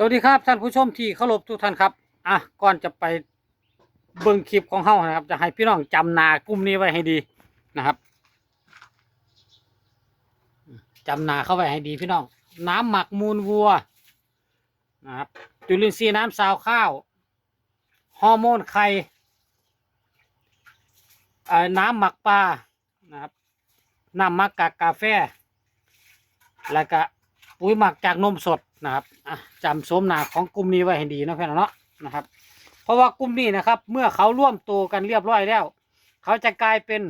สวัสดีครับท่านผู้ชมที่เคารพทุกท่านครับ อะก่อนจะไปเบิ่งคลิปของเฮานะครับ จะให้พี่น้องจำนากลุ่มนี้ไว้ให้ดีนะครับจำนาเข้าไว้ให้ดีพี่น้อง น้ำหมักมูลวัวนะครับจุลินทรีย์น้ำซาวข้าวฮอร์โมนไข่น้ำหมักปลานะครับน้ำหมักกากกาแฟ แล้วก็ปุ๋ยหมักจากนมสด นะครับจำสมนาของกลุ่มนี้ไว้ให้ดีนะเพื่อนเนาะนะครับ เพราะว่ากลุ่มนี้นะครับ เมื่อเขาร่วมตัวกันเรียบร้อยแล้ว เขาจะกลายเป็น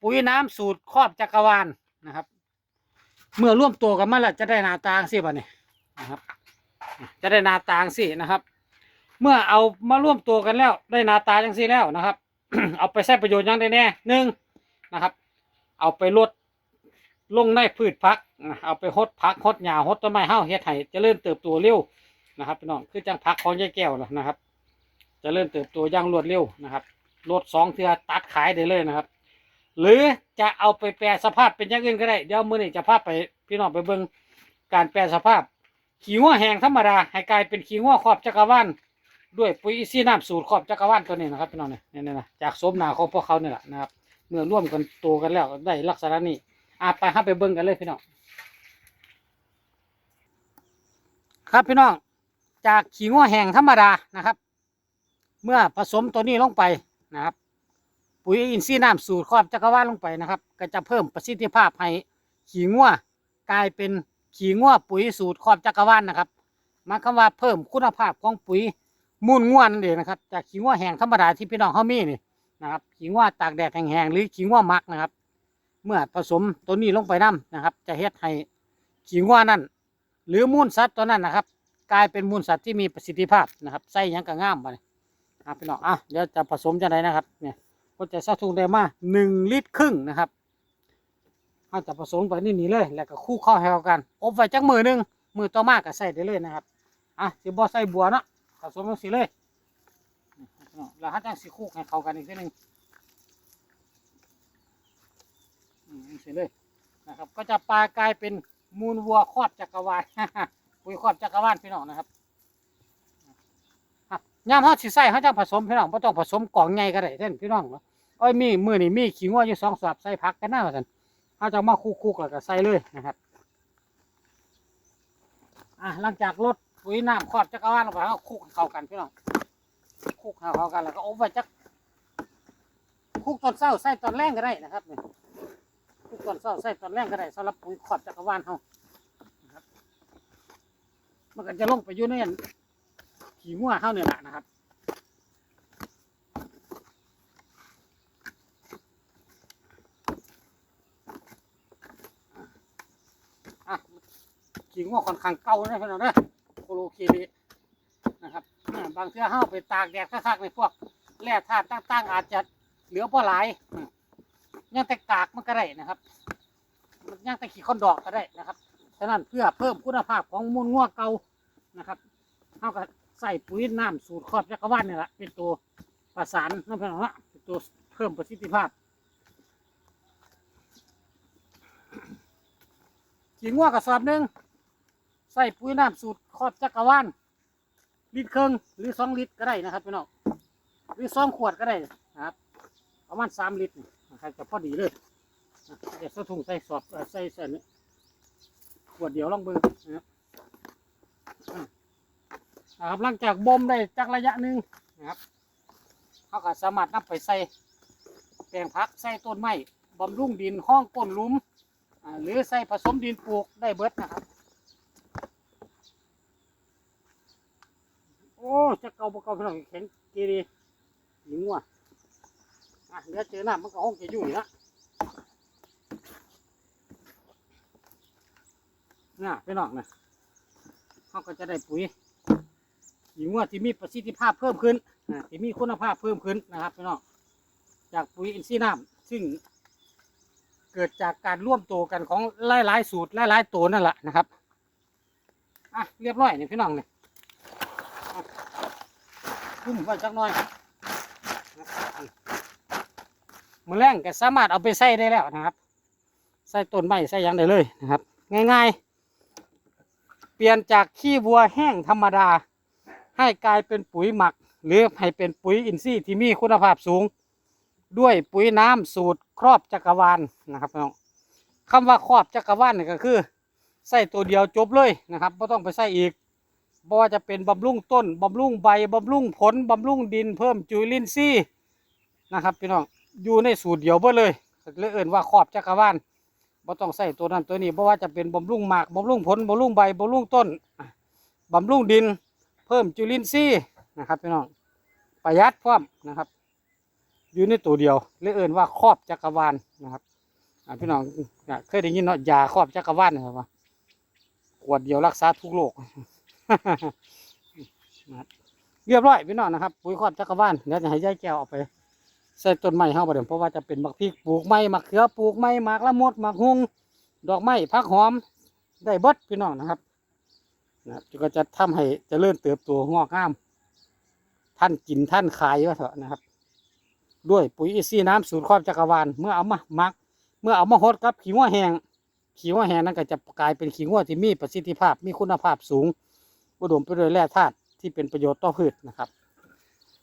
ปุ๋ยน้ำสูตรครอบจักรวาลนะครับ เมื่อร่วมตัวกันมาแล้วจะได้นาตางสิบ่เนี่ยนะครับ จะได้นาตางสินะครับ เมื่อเอามาร่วมตัวกันแล้ว ได้นาตาจังสิแล้วนะครับ เอาไปใช้ประโยชน์ยังได้แน่หนึ่งนะครับ เอาไปลด ลงในพืชพักเอาไปหดพักหดหญ้าหดต้นไม้เฮาเฮ็ดให้เจริญเติบโตเร็วนะครับพี่น้องคือจังพักของยายแก้วนะครับจเจริญเติบโตอย่างรวดเร็วนะครับลดสองเทือตัดขายได้เลยนะครับ หรือจะเอาไปแปรสภาพเป็นอย่างอื่นก็ได้เดี๋ยวมื้อนี้จะพาไปพี่น้องไปเบิ่งการแปรสภาพ ขี้งัวแห้งธรรมดาให้กลายเป็นขี้งัวครอบจักรวาลด้วยปุ๋ยซีน้ำสูตรครอบจักรวาลตัวนี้นะครับพี่น้องเนี่ยเนี่ยนะจากสมนาของพวกเขาเนี่ยแหละนะครับ เมื่อร่วมกันโตกันแล้วได้ลักษณะนี้ อาไปห้าไปเบิ่งกันเลยพี่น้อง ครับพี่น้อง จากขี้งัวแห้งธรรมดานะครับ เมื่อผสมตัวนี้ลงไปนะครับ ปุ๋ยอินทรีย์น้ำสูตรครอบจักรวาลลงไปนะครับ ก็จะเพิ่มประสิทธิภาพให้ขี้งัวกลายเป็นขี้งัวปุ๋ยสูตรครอบจักรวาลนะครับมาควาว่าเพิ่มคุณภาพของปุ๋ยมูลงัวนเองนะครับ จากขี้งัวแห้งธรรมดาที่พี่น้องเขามีนี่นะครับขิงว่าตากแดดแห้งๆหรือขิงว่ามักนะครับ เมื่อผสมตัวนี้ลงไปน้ำนะครับ จะเฮ็ดให้ขิงว่านั่นหรือมูลสัตว์ตัวนั้นนะครับ กลายเป็นมูลสัตว์ที่มีประสิทธิภาพนะครับใส่ยังก็งามไปครับพี่น้องอะเดี๋ยวจะผสมจะไหนนะครับเนี่ยก็จะใส่ถุงได้มาหนึ่งลิตรครึ่งนะครับเราจะผสมไปนี่นี่เลย แล้วก็คู่เข้าให้เข้ากัน อบไว้จักมือหนึงมือต่อมากก็ใส่ได้เลยนะครับอะสิบ่ใส่บัวเนาะผสมลงสิเลยเราให้จังสีคูกให้เข้ากันอีกทีหนึ่ง สิเลยนะครับ ก็จะปลากลายเป็นมูลวัวครอบจักรวาลปุ๋ยครอบจักรวาลพี่น้องนะครับย่ามเขาสิใส่เขาจะผสมพี่น้องไม่ต้องผสมกล่องใหญ่ก็ได้เช่นพี่น้องเอ้ยมีมือนี่มีขิงว่าอยู่สองสอบใส่ผักกันหน้าว่าสันเขาจะมาคูกๆแล้วก็ใส่เลยนะครับอะหลังจากลดปุ๋ยน้ำครอบจักรวาลลงไปเขาคุกเข้ากันพี่น้องคุกเข้ากันแล้วก็อบไว้จักคุกตอนเช้าใส่ตอนแรงก็ได้นะครับเนี่ยุกตอนเช้าใส่ตอนแรงก็ได้สำหรับปุ๋ยขอบจักรวาลเขานะครับมันก็จะลงไปอยู่ในอันขี้งัวเขาเนี่ยแหละนะครับขี้งัวค่อนข้างเก่านะพี่น้องนะโคโลเคเดนะครับบางเทื่อเฮาไปตากแดดคักๆในพวกแร่ธาตุต่างๆ อาจจะเหลือบ่หลายอืม ยังแต่กากมันก็ได้นะครับมันยังแต่ขี้คอนดอกก็ได้นะครับฉะนั้นเพื่อเพิ่มคุณภาพของมูลงัวเก่านะครับเฮาก็ใส่ปุ๋ยน้ำสูตรครอบจักรวาลนี่แหละเป็นตัวประสานน้ำพนองละเป็นตัวเพิ่มประสิทธิภาพขี้งัวกระสอบหนึ่งใส่ปุ๋ยน้ำสูตรครอบจักรวาลลิตรครึ่งหรือสองลิตรก็ได้นะครับพี่น้องหรือสองขวดก็ได้นะครับประมาณสามลิตร นี่นะครับพอดีเลยเดี๋ยวใส่ถุงใส่สอบใส่ใส่นี่ขวดเดียวลองเบิ่งนะครับนะครับหลังจากบ่มได้จักระยะหนึ่งนะครับเขาก็สามารถนำไปใส่แปลงพักใส่ต้นไม้บำรุงดินห้องก้นลุมอ่าหรือใส่ผสมดินปลูกได้เบิดนะครับ โอ้จะเกาบ่เกาพี่น้องแข็งกีดีหญิงว่ะ อะเดี๋ยวเจอหน้ามันก็ห้องจะอยู่นี่ละน่ะพี่น้องนะเขาก็จะได้ปุ๋ยหญิงว่าที่มีประสิทธิภาพเพิ่มขึ้นนะที่มีคุณภาพเพิ่มขึ้นนะครับพี่น้องจากปุ๋ยอินทรีย์น้ำซึ่งเกิดจากการร่วมตัวกันของหลายๆสูตรหลายๆตัวนั่นแหละนะครับอะเรียบร้อยนี่พี่น้องเนี่ยคุ้มไว้จักหน่อย มือแรงก็สามารถเอาไปใส่ได้แล้วนะครับใส่ต้นไม้ใส่ยังได้เลยนะครับ ง่ายๆ เปลี่ยนจากขี้วัวแห้งธรรมดา ให้กลายเป็นปุ๋ยหมัก หรือให้เป็นปุ๋ยอินทรีย์ที่มีคุณภาพสูง ด้วยปุ๋ยน้ำสูตรครอบจักรวาลนะครับน้องคำว่าครอบจักรวาลนี่ก็คือใส่ตัวเดียวจบเลยนะครับไม่ต้องไปใส่อีกบ่ว่าจะเป็นบำรุงต้นบำรุงใบบำรุงผลบำรุงดินเพิ่มจุลินทรีย์นะครับพี่น้อง อยู่ในสูตรเดียวเบิดเลยเลยเอิ่นว่าครอบจักรวาลบ่ต้องใส่ตัวนั้นตัวนี้เพราะว่าจะเป็นบำรุงหมากบำรุงผลบำรุงใบบำรุงต้นบำรุงดิน เพิ่มจุลินทรีย์นะครับพี่น้องประหยัดพร้อมนะครับ อยู่ในตัวเดียวเลยเอิ่นว่าครอบจักรวาลนะครับพี่น้องเคยได้ยินเนาะยาครอบจักรวาลนะครับว่าขวดเดียวรักษาทุกโรคเรียบร้อยพี่น้องนะครับปุ๋ยครอบจักรวาลเดี๋ยวจะให้ยายแก้วเอาไป ใส่ต้นไม้เฮาประเดี๋ยวเพราะว่าจะเป็นมักพริกปลูกไม้มักเขือปลูกไม้มากละมดมากฮุงดอกไม้ผักหอมได้เบิดพี่น้องนะครับนะครับก็จะทำให้เจริญเติบโตงอกงาม ท่านกินท่านขายว่าเถอะนะครับ ด้วยปุ๋ยอินทรีย์น้ำสูตรครอบจักรวาลเมื่อเอามามัก เมื่อเอามาหดกับขี้งัวแห้งขี้งัวแห้งนั้นก็จะกลายเป็นขี้งัวที่มีประสิทธิภาพมีคุณภาพสูงอุดมไปด้วยแร่ธาตุที่เป็นประโยชน์ต่อพืชนะครับ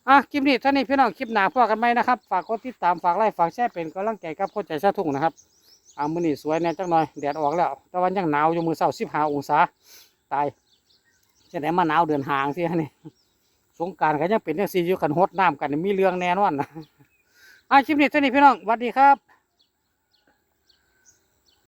อะคลิปนี้เท่านี้พี่น้องคลิปหนาพอกันไหมนะครับ ฝากกดติดตามฝากไลค์ฝากแชร์เป็นกำลังใจกับคนใจชาทุ่งนะครับอ่ามือนี่สวยแน่จังหน่อยแดดออกแล้วแต่วันยังหนาวอยู่มือเศร้าสิบห้าองศาตายจะไหนมาหนาวเดือนหางสิฮะนี่สงการก็ยังเป็นเรื่องซีอยู่กันฮดน้ำกันมีเรื่องแน่นอนนะอะคลิปนี้เท่านี้พี่น้องสวัสดีครับ